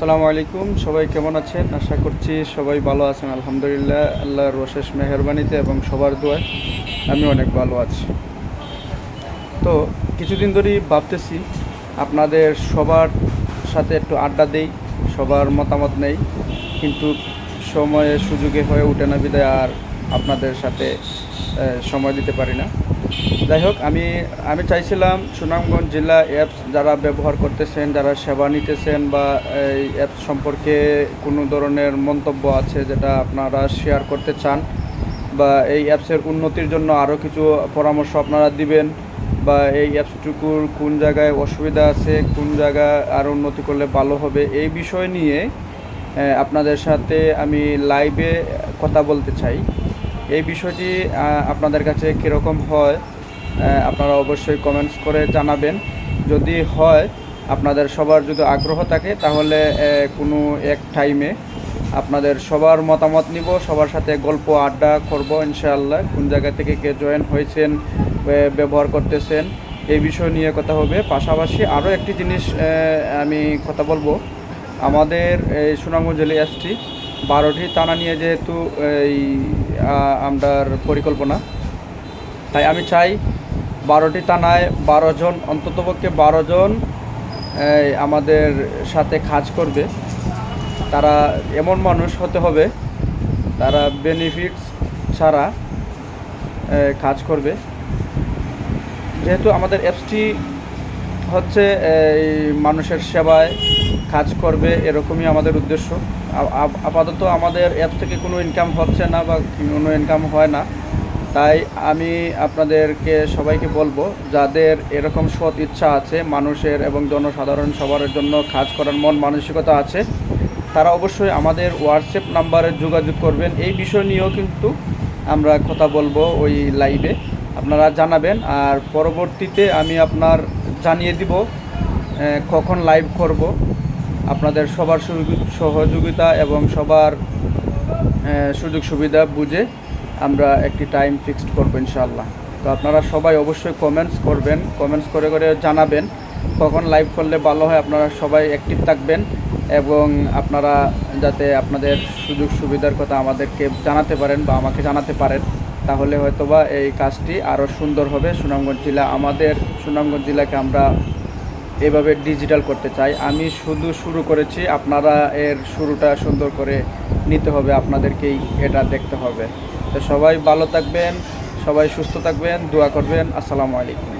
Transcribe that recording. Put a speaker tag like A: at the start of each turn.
A: আসসালামু আলাইকুম, সবাই কেমন আছেন? আশা করছি সবাই ভালো আছেন। আলহামদুলিল্লাহ, আল্লাহর অশেষ মেহরবানিতে এবং সবার দোয়ায় আমি অনেক ভালো আছি। তো কিছুদিন ধরেই ভাবতেছি, আপনাদের সবার সাথে একটু আড্ডা দেই, সবার মতামত নেই, কিন্তু সময়ে সুযোগে হয়ে ওঠে না বিদায়, আর আপনাদের সাথে সময় দিতে পারি না। যাই হোক, আমি আমি চাইছিলাম সুনামগঞ্জ জেলা অ্যাপস যারা ব্যবহার করতেছেন, যারা সেবা নিতেছেন বা এই অ্যাপস সম্পর্কে কোনো ধরনের মন্তব্য আছে যেটা আপনারা শেয়ার করতে চান বা এই অ্যাপসের উন্নতির জন্য আরও কিছু পরামর্শ আপনারা দিবেন বা এই অ্যাপসটুকুর কোন জায়গায় অসুবিধা আছে, কোন জায়গায় আরও উন্নতি করলে ভালো হবে, এই বিষয় নিয়ে আপনাদের সাথে আমি লাইভে কথা বলতে চাই। এই বিষয়টি আপনাদের কাছে কীরকম হয় আপনারা অবশ্যই কমেন্টস করে জানাবেন। যদি হয়, আপনাদের সবার যদি আগ্রহ থাকে, তাহলে কোনো এক টাইমে আপনাদের সবার মতামত নিব, সবার সাথে গল্প আড্ডা করব, ইনশাআল্লাহ। কোন জায়গা থেকে কে জয়েন হয়েছেন ব্যবহার করতেছেন, এই বিষয় নিয়ে কথা হবে। পাশাপাশি আরও একটি জিনিস আমি কথা বলব। আমাদের, এই সুনামগঞ্জ জেলা এসটি বারোটি টানা নিয়ে যেহেতু এই আহ, আমরার পরিকল্পনা তাই আমি চাই বারোটি টানায় বারো জন অন্ততপক্ষে বারো জন আমাদের সাথে কাজ করবে। তারা এমন মানুষ হতে হবে তারা বেনিফিটস ছাড়া কাজ করবে। যেহেতু আমাদের অ্যাপসটি হচ্ছে এই মানুষের সেবায় কাজ করবে এরকমই আমাদের উদ্দেশ্য। আপ- আপাতত আমাদের অ্যাপ থেকে কোনো ইনকাম হচ্ছে না বা কোনো ইনকাম হয় না। তাই আমি আপনাদেরকে সবাইকে বলব, যাদের এরকম সৎ ইচ্ছা আছে, মানুষের এবং জনসাধারণ সবার জন্য কাজ করার মন মানসিকতা আছে, তারা অবশ্যই আমাদের হোয়াটসঅ্যাপ নাম্বারে যোগাযোগ করবেন। এই বিষয় নিয়েও কিন্তু আমরা কথা বলব ওই লাইভে আপনারা জানাবেন, আর পরবর্তীতে আমি আপনার জানিয়ে দিব কখন লাইভ করব। আপনাদের সবার সহযোগিতা এবং সবার সুযোগ সুবিধা বুঝে আমরা একটি টাইম ফিক্সড করব ইনশাআল্লাহ। তো আপনারা সবাই অবশ্যই কমেন্টস করবেন কমেন্টস করে করে জানাবেন, কখন লাইভ করলে ভালো হয় আপনারা সবাই অ্যাক্টিভ থাকবেন এবং আপনারা যাতে আপনাদের সুযোগ সুবিধার কথা আমাদেরকে জানাতে পারেন বা আমাকে জানাতে পারেন, তাহলে হয়তোবা এই কাজটি আরও সুন্দর হবে। সুনামগঞ্জ জেলা, আমাদের সুনামগঞ্জ জেলাকে আমরা এভাবে ডিজিটাল করতে চাই। আমি শুধু শুরু করেছি, আপনারা এর শুরুটা সুন্দর করে নিতে হবে, আপনাদেরকেই এটা দেখতে হবে। তো সবাই ভালো থাকবেন, সবাই সুস্থ থাকবেন, দোয়া করবেন। আসসালামু আলাইকুম।